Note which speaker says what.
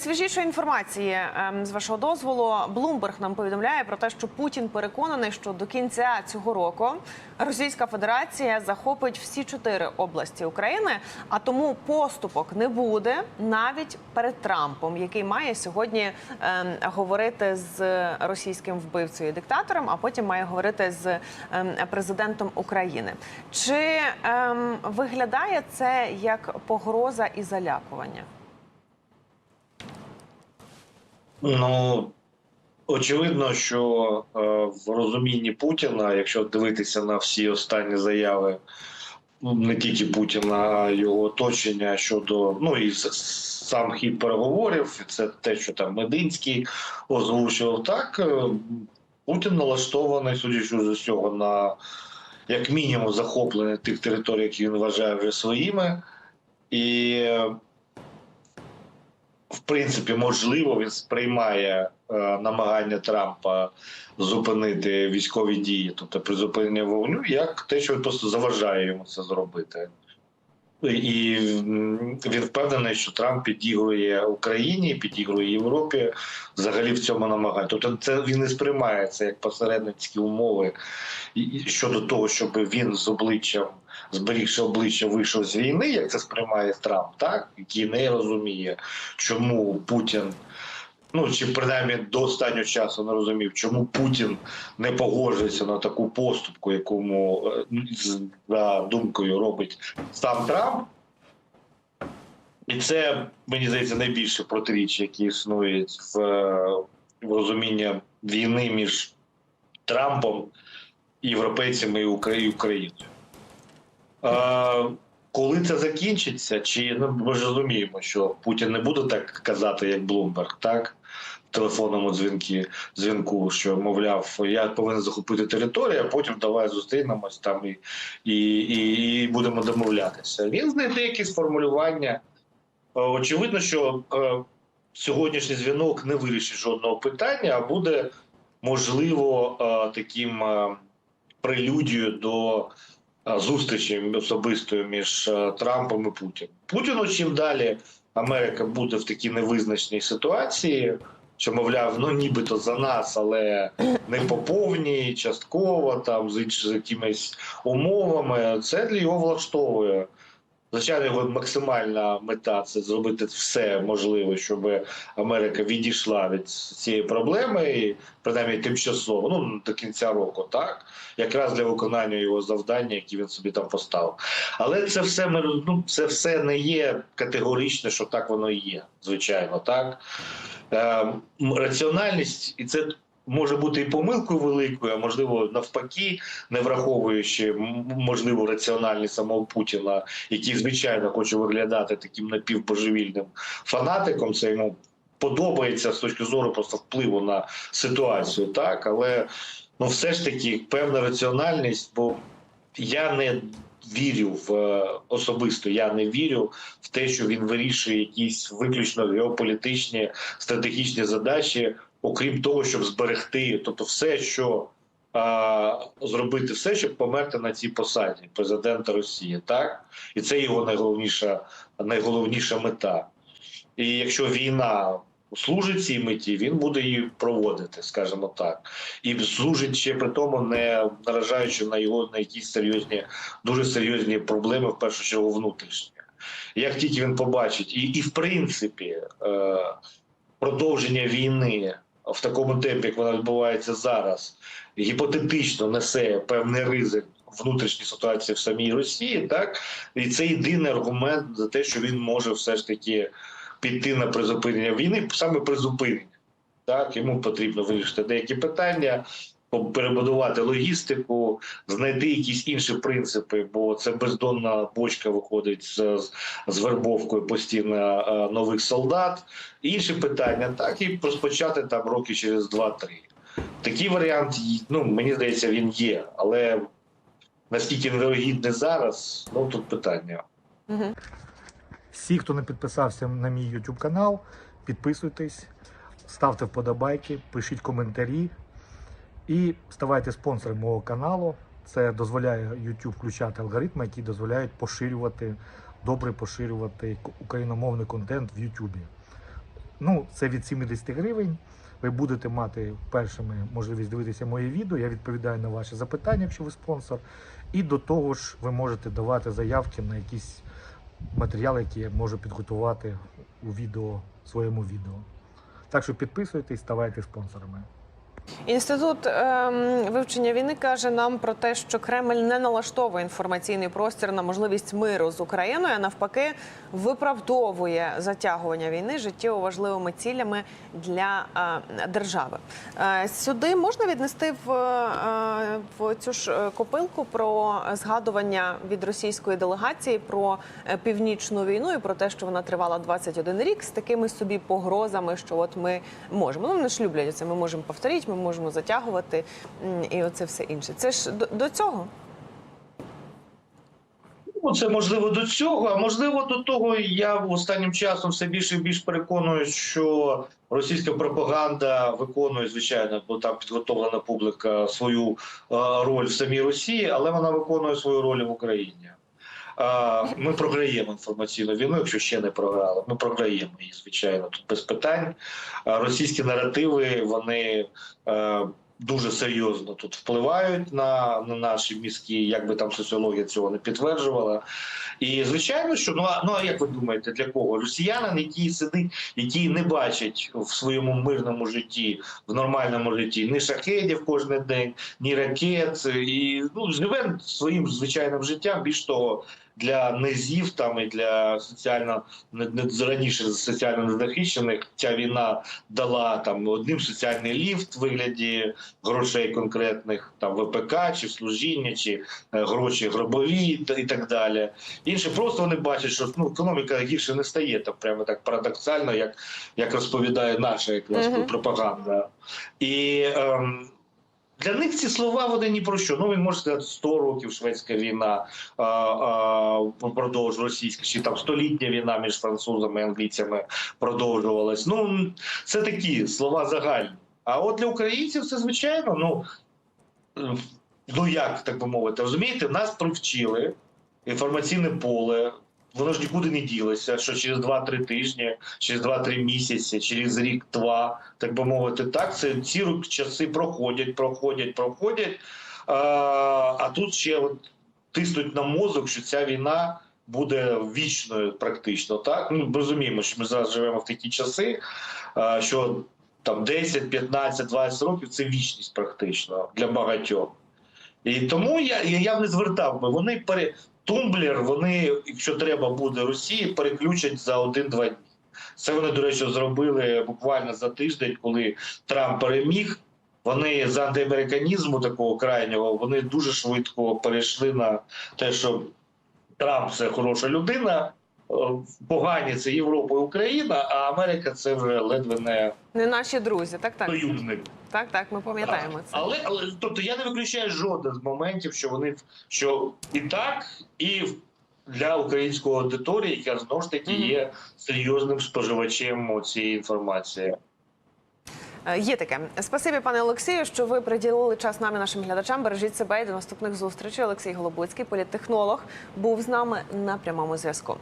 Speaker 1: Свіжішої інформації ем, з вашого дозволу, Блумберг нам повідомляє про те, що Путін переконаний, що до кінця цього року Російська Федерація захопить всі чотири області України, а тому поступок не буде навіть перед Трампом, який має сьогодні ем, говорити з російським вбивцею і диктатором, а потім має говорити з ем, президентом України. Чи ем, виглядає це як погроза і залякування?
Speaker 2: Ну очевидно, що е, в розумінні Путіна, якщо дивитися на всі останні заяви, ну, не тільки Путіна, а його оточення щодо ну і сам хід переговорів, це те, що там Мединський озвучував, так е, Путін налаштований, судячи з усього, на як мінімум захоплення тих територій, які він вважає вже своїми, і в принципі, можливо, він сприймає е, намагання Трампа зупинити військові дії, тобто призупинення вогню, як те, що він просто заважає йому це зробити. І він впевнений, що Трамп підігрує Україні, підігрує Європі взагалі в цьому намаганні. Тобто, це він не сприймає це як посередницькі умови щодо того, щоб він з обличчям, зберігши обличчя, вийшов з війни, як це сприймає Трамп, так який не розуміє, чому Путін. Ну чи принаймні до останнього часу не розумів, чому Путін не погоджується на таку поступку, якому е, за думкою робить сам Трамп. І це мені здається найбільше протиріччя, які існують в, е, в розумінні війни між Трампом, європейцями і Укра- і Україною. Коли це закінчиться, чи ну ми ж розуміємо, що Путін не буде так казати, як Блумберг, так? В телефонному дзвінки, дзвінку, що мовляв, я повинен захопити територію, а потім давай зустрінемось там і, і, і, і будемо домовлятися. Він знайде якісь формулювання. Е, Очевидно, що е, сьогоднішній дзвінок не вирішить жодного питання, а буде можливо е, таким прелюдією до зустрічі особистої між е, Трампом і Путіним. Путіну чим далі Америка буде в такій невизначеній ситуації, що мовляв, ну нібито за нас, але не по повній, частково там з якимись умовами. Це для його влаштовує. Звичайно, його максимальна мета це зробити все можливе, щоб Америка відійшла від цієї проблеми, і принаймні тимчасово, ну до кінця року, так якраз для виконання його завдання, які він собі там поставив. Але це все ну, це все не є категорично, що так воно і є, звичайно, так. Е, м, раціональність, і це може бути і помилкою великою, а можливо, навпаки, не враховуючи можливо раціональність самого Путіна, який звичайно хоче виглядати таким напівбожевільним фанатиком. Це йому подобається з точки зору просто впливу на ситуацію, так але ну все ж таки певна раціональність, бо я не вірю в е, особисто, я не вірю в те, що він вирішує якісь виключно геополітичні стратегічні задачі, окрім того, щоб зберегти, тобто все, що а, зробити все, щоб померти на цій посаді президента Росії, так і це його найголовніша, найголовніша мета. І якщо війна служить цій меті, він буде її проводити, скажімо так, і служить ще при тому, не наражаючи на його на якісь серйозні, дуже серйозні проблеми, в першу чергу внутрішні. Як тільки він побачить, і, і в принципі, е, продовження війни в такому темпі, як вона відбувається зараз, гіпотетично несе певний ризик внутрішньої ситуації в самій Росії, так? І це єдиний аргумент за те, що він може все ж таки піти на призупинення війни, саме призупинення. Так, йому потрібно вирішити деякі питання, перебудувати логістику, знайти якісь інші принципи, бо це бездонна бочка виходить з, з, вербовкою постійно е, нових солдат. Інші питання, так і розпочати там роки через 2-3. Такий варіант, ну мені здається, він є, але наскільки він зараз, ну тут питання.
Speaker 1: Угу.
Speaker 3: Всі, хто не підписався на мій YouTube канал, підписуйтесь, ставте вподобайки, пишіть коментарі і ставайте спонсором мого каналу. Це дозволяє YouTube включати алгоритми, які дозволяють поширювати, добре поширювати україномовний контент в YouTube. Ну, це від 70 гривень. Ви будете мати першими можливість дивитися моє відео. Я відповідаю на ваші запитання, якщо ви спонсор. І до того ж, ви можете давати заявки на якісь матеріали, які я можу підготувати у відео, своєму відео. Так що підписуйтесь, ставайте спонсорами.
Speaker 1: Інститут ем, вивчення війни каже нам про те, що Кремль не налаштовує інформаційний простір на можливість миру з Україною, а навпаки, виправдовує затягування війни життєво важливими цілями для е, держави. Е, сюди можна віднести в, е, в цю ж е, копилку про згадування від російської делегації про е, північну війну і про те, що вона тривала 21 рік з такими собі погрозами, що от ми можемо. Ну вони ж люблять це. Ми можемо повторити, ми можемо затягувати і оце все інше. Це ж до, до цього.
Speaker 2: Ну, це можливо до цього, а можливо до того, я останнім часом все більше і більш переконуюсь, що російська пропаганда виконує, звичайно, бо там підготовлена публіка свою е, роль в самій Росії, але вона виконує свою роль в Україні. Ми програємо інформаційну війну, якщо ще не програли. Ми програємо її, звичайно, тут без питань. Російські наративи вони е, дуже серйозно тут впливають на, на наші мізки, як би там соціологія цього не підтверджувала. І звичайно, що ну а ну а як ви думаєте, для кого росіянин, який сидить, який не бачить в своєму мирному житті, в нормальному житті ні шахедів кожен день, ні ракет, і ну живе своїм звичайним життям. Більш того, для низів там і для соціально не, раніше соціально незахищених ця війна дала там одним соціальний ліфт в вигляді грошей конкретних там ВПК чи служіння, чи е, гроші гробові і так далі. Інші просто вони бачать, що ну економіка гірше не стає так прямо так парадоксально, як, як розповідає наша якраз
Speaker 1: Мгм.
Speaker 2: пропаганда. І ем, для них ці слова вони ні про що. Ну він може сказати 100 років шведська війна а, а, російська, чи там столітня війна між французами і англійцями продовжувалась. Ну це такі слова загальні. А от для українців це звичайно, ну, ну як так би мовити, розумієте, нас привчили інформаційне поле. Воно ж нікуди не ділося, що через 2-3 тижні, через 2-3 місяці, через рік-два, так би мовити, так це ці часи проходять, проходять, проходять. А, а тут ще от тиснуть на мозок, що ця війна буде вічною, практично. Так ну розуміємо, що ми зараз живемо в такі часи, що там 10, 15, 20 років це вічність практично для багатьох. І тому я, я, я не звертав би. Вони пере тумблер, вони, якщо треба буде Росії, переключать за один-два дні. Це вони, до речі, зробили буквально за тиждень, коли Трамп переміг. Вони з антиамериканізму такого крайнього вони дуже швидко перейшли на те, що Трамп це хороша людина, погані це Європа і Україна, а Америка це вже ледве не
Speaker 1: Не наші друзі. Так, так.
Speaker 2: союзник.
Speaker 1: Так, так, ми пам'ятаємо це.
Speaker 2: Але, але тобто я не виключаю жоден з моментів, що вони що і так, і для української аудиторії, яка знову ж таки є серйозним споживачем цієї інформації.
Speaker 1: Е, Є таке. Спасибі, пане Олексію, що ви приділили час нам і нашим глядачам. Бережіть себе і до наступних зустрічей. Олексій Голобуцький, політтехнолог, був з нами на прямому зв'язку.